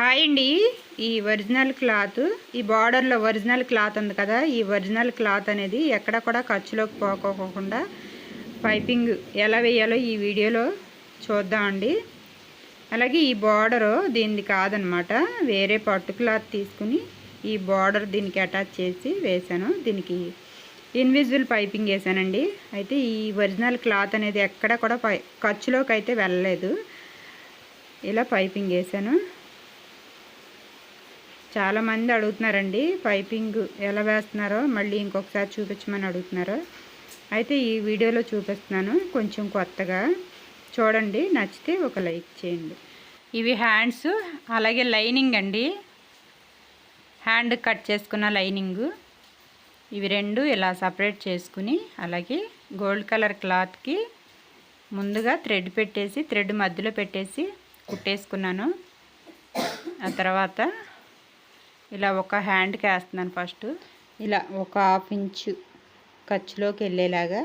Hi అండి. ఈ original cloth ఈ బార్డర్లో ఒరిజినల్ క్లాత్ ఉంది కదా ఈ ఒరిజినల్ క్లాత్ అనేది ఎక్కడ కూడా ఖర్చులోకి పోకోకుండా పైపింగ్ ఎలా వేయాలో ఈ వీడియోలో చూద్దామండి అలాగే ఈ బార్డరు దీనిది కాదనమాట. వేరే పట్టు క్లాత్ తీసుకుని ఈ బార్డర్ దీనికి అటాచ్ చేసి వేశాను. దీనికి ఇన్విజిబుల్ పైపింగ్ వేసానండి అయితే ఈ ఒరిజినల్ క్లాత్ అనేది ఎక్కడ కూడా పై ఖర్చులోకి అయితే వెళ్ళలేదు. ఇలా పైపింగ్ వేసాను చాలామంది అడుగుతున్నారండి పైపింగ్ ఎలా వేస్తున్నారో మళ్ళీ ఇంకొకసారి చూపించమని అడుగుతున్నారు. అయితే ఈ వీడియోలో చూపిస్తున్నాను కొంచెం కొత్తగా. చూడండి నచ్చితే ఒక లైక్ చేయండి. ఇవి హ్యాండ్స్ అలాగే లైనింగ్ అండి. హ్యాండ్ కట్ చేసుకున్న లైనింగ్. ఇవి రెండు ఇలా సపరేట్ చేసుకుని అలాగే గోల్డ్ కలర్ క్లాత్కి ముందుగా థ్రెడ్ పెట్టేసి థ్రెడ్ మధ్యలో పెట్టేసి కుట్టేసుకున్నాను. ఆ తర్వాత ఇలా ఒక హ్యాండ్కి వేస్తున్నాను ఫస్ట్ ఇలా ఒక హాఫ్ ఇంచు ఖర్చులోకి వెళ్ళేలాగా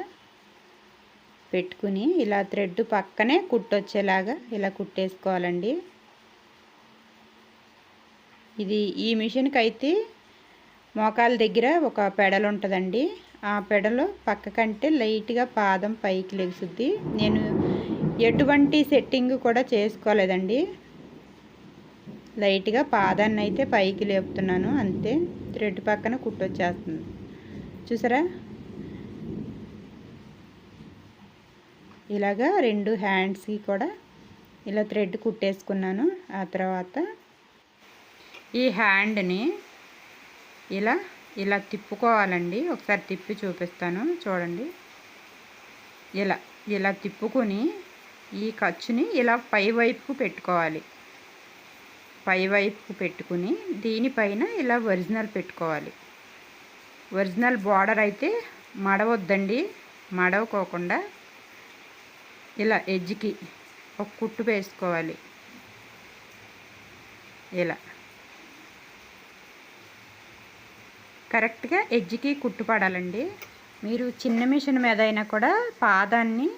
పెట్టుకుని ఇలా థ్రెడ్ పక్కనే కుట్టొచ్చేలాగా ఇలా కుట్టేసుకోవాలండి. ఇది ఈ మిషన్కి అయితే మోకాల దగ్గర ఒక పెడలు ఉంటుందండి. ఆ పెడలు పక్క కంటే లైట్గా పాదం పైకి లెగుసుద్ది. నేను ఎటువంటి సెట్టింగ్ కూడా చేసుకోలేదండి. లైట్గా పాదాన్ని అయితే పైకి లేపుతున్నాను. అంతే. థ్రెడ్ పక్కన కుట్టొచ్చేస్తుంది. చూసారా? ఇలాగా రెండు హ్యాండ్స్కి కూడా ఇలా థ్రెడ్ కుట్టేసుకున్నాను. ఆ తర్వాత ఈ హ్యాండ్ని ఇలా ఇలా తిప్పుకోవాలండి. ఒకసారి తిప్పి చూపిస్తాను. చూడండి. ఇలా ఇలా తిప్పుకొని ఈ ఖర్చుని ఇలా పై వైపుకు పెట్టుకోవాలి. పైవైపు పెట్టుకుని దీనిపైన ఇలా ఒరిజినల్ పెట్టుకోవాలి. ఒరిజినల్ బార్డర్ అయితే మడవద్దండి. మడవకోకుండా ఇలా ఎడ్జ్కి ఒక కుట్టు వేసుకోవాలి. ఇలా. కరెక్ట్గా ఎడ్జ్కి కుట్టు పడాలండి. మీరు చిన్న మిషన్ మీద అయినా కూడా పాదాన్ని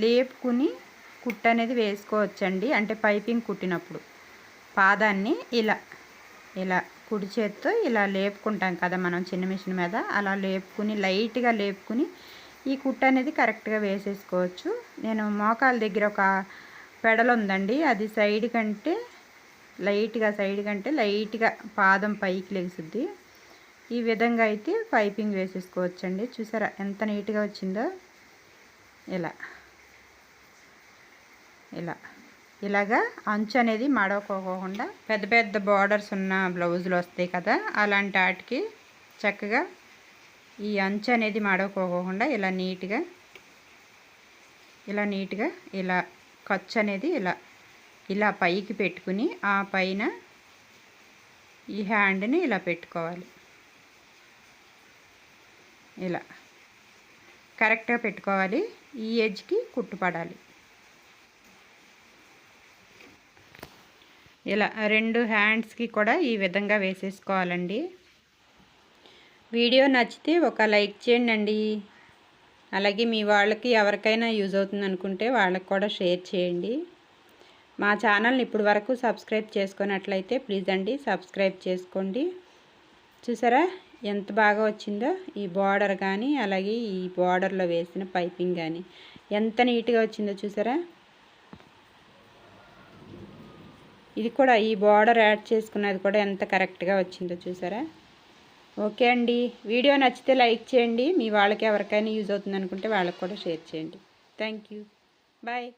లేపుకుని కుట్టు అనేది వేసుకోవచ్చండి. అంటే పైపింగ్ కుట్టినప్పుడు. పాదాన్ని ఇలా ఇలా కుడి చేత్తో ఇలా లేపుకుంటాం కదా మనం చిన్న మిషన్ మీద. అలా లేపుకుని లైట్గా లేపుకుని ఈ కుట్ట అనేది కరెక్ట్గా వేసేసుకోవచ్చు. నేను మోకాల దగ్గర ఒక పెడలు ఉందండి. అది సైడ్ కంటే లైట్గా సైడ్ కంటే లైట్గా పాదం పైకి లెగుసుద్ది ఈ విధంగా అయితే పైపింగ్ వేసేసుకోవచ్చండి. చూసారా ఎంత నీట్గా వచ్చిందో? ఇలా ఇలా. ఇలాగా అంచు అనేది మడవకోకుండా పెద్ద పెద్ద బార్డర్స్ ఉన్న బ్లౌజులు వస్తాయి కదా అలాంటి వాటికి చక్కగా ఈ అంచు అనేది మడవకోకుండా ఇలా నీట్గా ఇలా నీట్గా ఇలా ఖర్చు అనేది ఇలా ఇలా పైకి పెట్టుకుని ఆ పైన ఈ హ్యాండ్ని ఇలా పెట్టుకోవాలి. ఇలా. కరెక్ట్గా పెట్టుకోవాలి. ఈ ఎడ్జ్కి కుట్టుపడాలి ఇలా రెండు హ్యాండ్స్కి కూడా ఈ విధంగా వేసేసుకోవాలండి. వీడియో నచ్చితే ఒక లైక్ చేయండి అలాగే మీ వాళ్ళకి ఎవరికైనా యూజ్ అవుతుంది అనుకుంటే వాళ్ళకి కూడా షేర్ చేయండి. మా ఛానల్ని ఇప్పుడు వరకు సబ్స్క్రైబ్ చేసుకున్నట్లయితే ప్లీజ్ అండి సబ్స్క్రైబ్ చేసుకోండి. చూసారా ఎంత బాగా వచ్చిందో? ఈ బార్డర్ కానీ అలాగే ఈ బార్డర్లో వేసిన పైపింగ్ కానీ ఎంత నీట్గా వచ్చిందో చూసారా? ఇది కూడా ఈ బార్డర్ యాడ్ చేసుకున్నది కూడా ఎంత కరెక్ట్గా వచ్చిందో చూసారా? ఓకే అండి. వీడియో నచ్చితే లైక్ చేయండి. మీ వాళ్ళకి ఎవరికైనా యూజ్ అవుతుంది అనుకుంటే వాళ్ళకి కూడా షేర్ చేయండి. Thank you bye